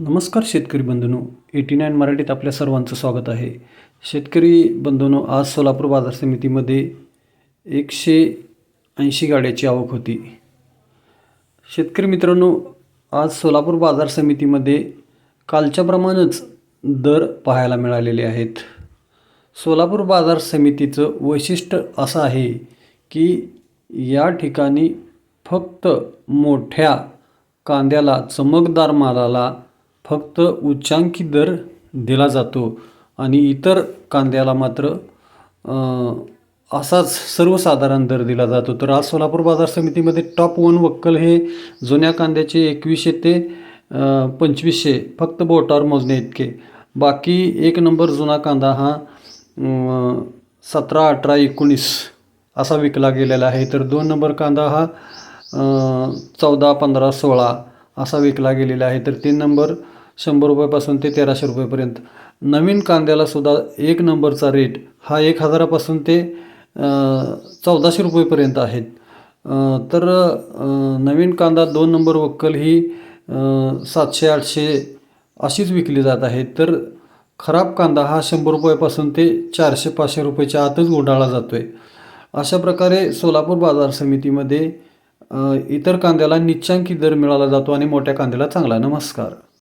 नमस्कार शेतकरी बंधूनो. Eighty nine मराठीत आपल्या सर्वांचं स्वागत आहे. शेतकरी बंधूनो आज सोलापूर बाजार समितीमध्ये एकशे ऐंशी गाड्याची आवक होती. शेतकरी मित्रांनो आज सोलापूर बाजार समितीमध्ये कालच्याप्रमाणेच दर पाहायला मिळालेले आहेत. सोलापूर बाजार समितीचं वैशिष्ट्य असं आहे की या ठिकाणी फक्त मोठ्या कांद्याला चमकदार मालाला फक्त उच्चांकी दर दिला जातो आणि इतर कांद्याला मात्र असाच सर्वसाधारण दर दिला जातो. तर आज सोलापूर बाजार समितीमध्ये टॉप वन वक्कल हे जुन्या कांद्याचे एकवीसशे ते पंचवीसशे फक्त बोटावर मोजणे इतके. बाकी एक नंबर जुना कांदा हा सतरा अठरा एकोणीस असा विकला गेलेला आहे. तर दोन नंबर कांदा हा चौदा पंधरा सोळा असा विकला गेलेला आहे. तर तीन नंबर शंभर रुपयापासून ते तेराशे रुपयेपर्यंत. नवीन कांद्याला सुद्धा एक नंबरचा रेट हा एक हजारापासून ते चौदाशे रुपयेपर्यंत आहेत. तर नवीन कांदा दोन नंबर वक्कल ही सातशे आठशे अशीच विकली जात आहे. तर खराब कांदा हा शंभर रुपयापासून ते चारशे पाचशे रुपयाच्या आतच गुंडाळला जातो आहे अशा प्रकारे सोलापूर बाजार समितीमध्ये इतर कांद्याला निच्चांकी दर मिळाला जातो आणि मोठ्या कांद्याला चांगला नमस्कार.